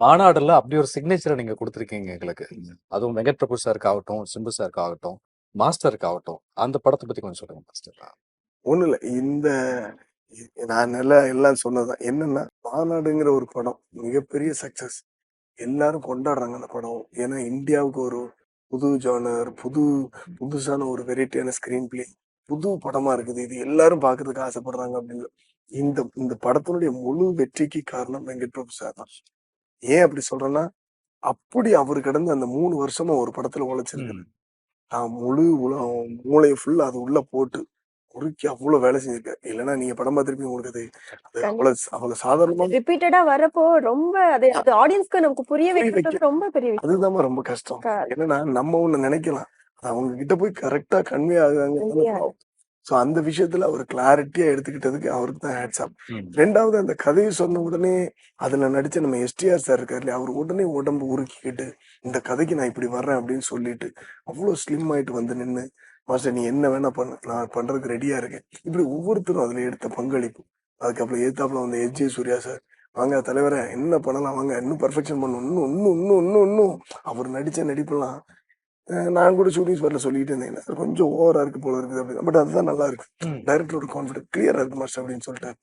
மாநாடுல அப்படி ஒரு சிக்னேச்சரை நீங்க கொடுத்துருக்கீங்க எங்களுக்கு. அதுவும் வெங்கட் பிரபு சாருக்கு ஆகட்டும் சிம்பு சாருக்கு ஆகட்டும் மாஸ்டருக்கு ஆகட்டும் அந்த படத்தை பத்தி கொஞ்சம் சொல்லுங்க மாஸ்டர் ஒண்ணும் இல்ல. இந்த நான் நல்லா எல்லாம் சொன்னதுதான் என்னன்னா மாநாடுங்கிற ஒரு படம் மிகப்பெரிய சக்சஸ் எல்லாரும் கொண்டாடுறாங்க அந்த படம். ஏன்னா இந்தியாவுக்கு ஒரு புது ஜானர் புது புதுசான ஒரு வெரைட்டியான ஸ்கிரீன் பிளே புது படமா இருக்குது. இது எல்லாரும் பார்க்கறதுக்கு ஆசைப்படுறாங்க அப்படின்னு இந்த இந்த படத்தினுடைய முழு வெற்றிக்கு காரணம் வெங்கட் பிரபு சார் தான். ஏன் அப்படி சொல்றேன்னா அப்படி அவர் கடந்து அந்த மூணு வருஷமா ஒரு படத்துல உழைச்சிருக்கு நான் முழு உலகம் மூளையை ஃபுல்லா அது உள்ள போட்டு உருக்கி அவ்வளவு வேலை செஞ்சிருக்கேன் இல்லைன்னா நீங்க படம் பார்த்திருப்பீங்க உங்களுக்கு அது அது அவ்வளவு அவ்வளவு சாதாரணமா ரிப்பீட்டடா வரப்போ ரொம்ப அது அது ஆடியன்ஸ்க்கு நமக்கு புரிய வைக்கிறது ரொம்ப பெரிய விஷயம். அதுதான் ரொம்ப கஷ்டம். என்னன்னா நம்ம ஒண்ணு நினைக்கலாம். அவங்க கிட்ட போய் கரெக்டா கன்வே ஆகுறாங்க சோ அந்த விஷயத்துல அவர் கிளாரிட்டியா எடுத்துக்கிட்டதுக்கு அவருக்கு தான் ஹேட்ஸ் ஆப் ரெண்டாவது அந்த கதையை சொன்ன உடனே அதுல நடிச்ச நம்ம எஸ்டிஆர் சார் இருக்காரு இல்லையா அவர் உடனே உடம்பு உருக்கிக்கிட்டு இந்த கதைக்கு நான் இப்படி வர்றேன் அப்படின்னு சொல்லிட்டு அவ்வளவு ஸ்லிம் ஆயிட்டு வந்து நின்னு மாஸ்டர் நீ என்ன வேணா பண்ணு நான் பண்றதுக்கு ரெடியா இருக்கேன். இப்படி ஒவ்வொருத்தரும் அதுல எடுத்த பங்களிப்பு. அதுக்கப்புறம் ஏத்தாப்புல வந்த எஸ் ஜே சூர்யா சார் வாங்க தலைவரே என்ன பண்ணலாம்? வாங்க இன்னும் பர்ஃபெக்ஷன் பண்ணும் இன்னும் இன்னும் இன்னும் இன்னும் இன்னும். அவர் நடிச்ச நடிப்பெல்லாம் நான் கூட ஷூட்டிங் ஸ்பாட்ல சொல்லிட்டு இருந்தேன் "சார், கொஞ்சம் ஓவரா இருக்கு போல இருக்குது அப்படின்னு பட் அதுதான் நல்லா இருக்கு. டைரக்டரோட கான்ஃபிடன்ட் கிளியரா இருக்கு மாஸ்டர் அப்படின்னு சொல்லிட்டாரு.